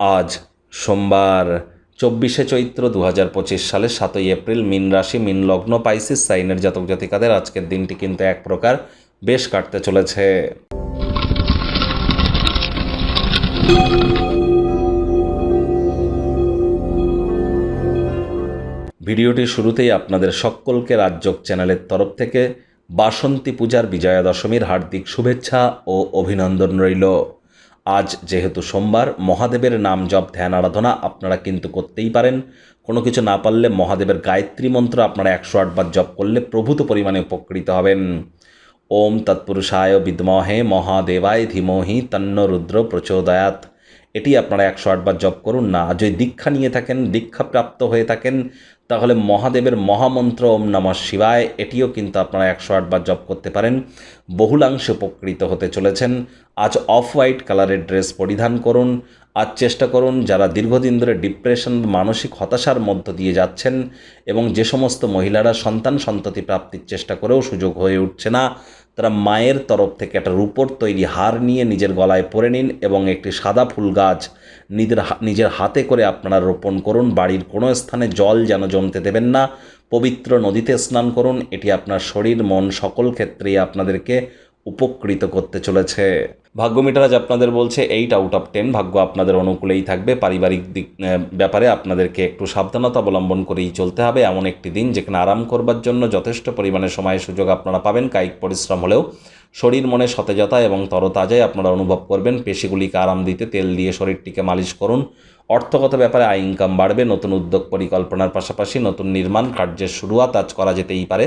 আজ সোমবার, চব্বিশে চৈত্র দু হাজার পঁচিশ সালের সাতই এপ্রিল মিন রাশি, মিন লগ্ন, পাইসিস সাইনের জাতক জাতিকাদের আজকের দিনটি কিন্তু এক প্রকার বেশ কাটতে চলেছে। ভিডিওটি শুরুতেই আপনাদের সকলকে রাজযোগ চ্যানেলের তরফ থেকে বাসন্তী পূজার বিজয়া দশমীর হার্দিক শুভেচ্ছা ও অভিনন্দন রইল। আজ যেহেতু সোমবার, মহাদেবের নাম জপ, ধ্যান, আরাধনা আপনারা কিন্তু করতেই পারেন। কোনো কিছু না পারলে মহাদেবের গায়ত্রী মন্ত্র আপনারা একশো আটবার জপ করলে প্রভূত পরিমাণে উপকৃত হবেন। ওম তৎপুরুষায় বিদ্মহে মহাদেবায় ধীমহি তন্ন রুদ্র প্রচোদয়াত এটি আপনারা একশো আটবার জপ করুন, না যদি দীক্ষা নিয়ে থাকেন দীক্ষাপ্রাপ্ত হয়ে থাকেন। তাহলে মহাদেবের মহামন্ত্র ওম নমঃ শিবায়, এটিও কিন্তু আপনারা একশো আটবার জপ করতে পারেন। বহুলাংশে উপকৃত হতে চলেছেন। আজ অফ হোয়াইট কালারের ড্রেস পরিধান করুন। আজ চেষ্টা করুন যারা দীর্ঘদিন ধরে ডিপ্রেশন মানসিক হতাশার মধ্য দিয়ে যাচ্ছেন এবং যে সমস্ত মহিলারা সন্তান সন্ততি প্রাপ্তির চেষ্টা করেও সুযোগ হয়ে উঠছে না, তারা মায়ের তরফ থেকে একটা রূপোর তৈরি হার নিয়ে নিজের গলায় পরে নিন এবং একটি সাদা ফুল গাছ নিজের নিজের হাতে করে আপনারা রোপণ করুন। বাড়ির কোনো স্থানে জল যেন জমতে দেবেন না। পবিত্র নদীতে স্নান করুন। এটি আপনার শরীর, মন, সকল ক্ষেত্রেই আপনাদেরকে উপকৃত করতে চলেছে। ভাগ্য মিটার আজ আপনাদের বলছে এইট আউট অফ টেন ভাগ্য আপনাদের অনুকূলেই থাকবে। পারিবারিক দিক ব্যাপারে আপনাদেরকে একটু সাবধানতা অবলম্বন করেই চলতে হবে। এমন একটি দিন যেখানে আরাম করবার জন্য যথেষ্ট পরিমাণে সময় সুযোগ আপনারা পাবেন। কায়িক পরিশ্রম হলেও শরীর মনে সতেজতা এবং তরতাজাই আপনারা অনুভব করবেন। পেশিগুলিকে আরাম দিতে তেল দিয়ে শরীরটিকে মালিশ করুন। অর্থগত ব্যাপারে আয় ইনকাম বাড়বে। নতুন উদ্যোগ পরিকল্পনার পাশাপাশি নতুন নির্মাণ কার্যের শুরুয়াত আজ করা যেতেই পারে।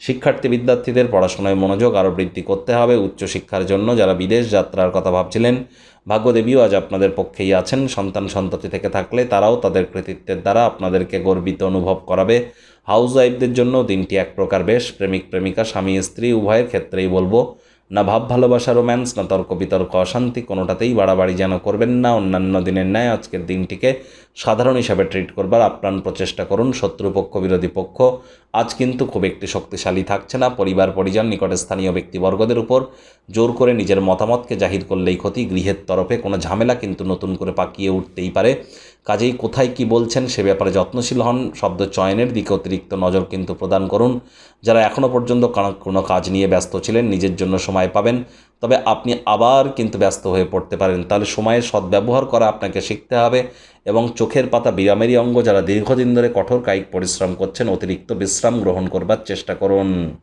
শিক্ষার্থী বিদ্যার্থীদের পড়াশোনায় মনোযোগ আরও বৃদ্ধি করতে হবে। উচ্চশিক্ষার জন্য যারা বিদেশ যাত্রার কথা ভাবছিলেন, ভাগ্যদেবীও আজ আপনাদের পক্ষেই আছেন। সন্তান সন্ততি থেকে থাকলে তারাও তাদের কৃতিত্বের দ্বারা আপনাদেরকে গর্বিত অনুভব করাবে। হাউস ওয়াইফদের জন্য দিনটি এক প্রকার বেশ। প্রেমিক, প্রেমিকা, স্বামী, স্ত্রী, উভয়ের ক্ষেত্রেই বলব না ভাব ভালোবাসা, রোম্যান্স, না তর্ক বিতর্ক, অশান্তি, কোনোটাতেই বাড়াবাড়ি যেন করবেন না। অন্যান্য দিনের ন্যায় আজকের দিনটিকে সাধারণ হিসাবে ট্রিট করবার আপ্রাণ প্রচেষ্টা করুন শত্রুপক্ষ, বিরোধী পক্ষ। আজ কিন্তু খুব একটি শক্তিশালী থাকছে না পরিবার, পরিজন, নিকটে স্থানীয় ব্যক্তিবর্গদের উপর। জোর করে নিজের মতামতকে জাহির করলেই ক্ষতি, গৃহের তরফে কোনো ঝামেলা কিন্তু নতুন করে পাকিয়ে উঠতেই পারে। কাজেই কোথায় কি বলছেন সে ব্যাপারে যত্নশীল হন, শব্দ চয়নের দিকে অতিরিক্ত নজর কিন্তু প্রদান করুন। যারা এখনও পর্যন্ত কোনো কাজ নিয়ে ব্যস্ত ছিলেন, নিজের জন্য সময় পাবেন। তবে আপনি আবার কিন্তু ব্যস্ত হয়ে পড়তে পারেন। তাহলে সময়ের সদ্ব্যবহার করা আপনাকে শিখতে হবে এবং চোখের পাতা বিরামেরই অঙ্গ। যারা দীর্ঘদিন ধরে কঠোর কায়িক পরিশ্রম করছেন, অতিরিক্ত বিশ্রাম গ্রহণ করবার চেষ্টা করুন।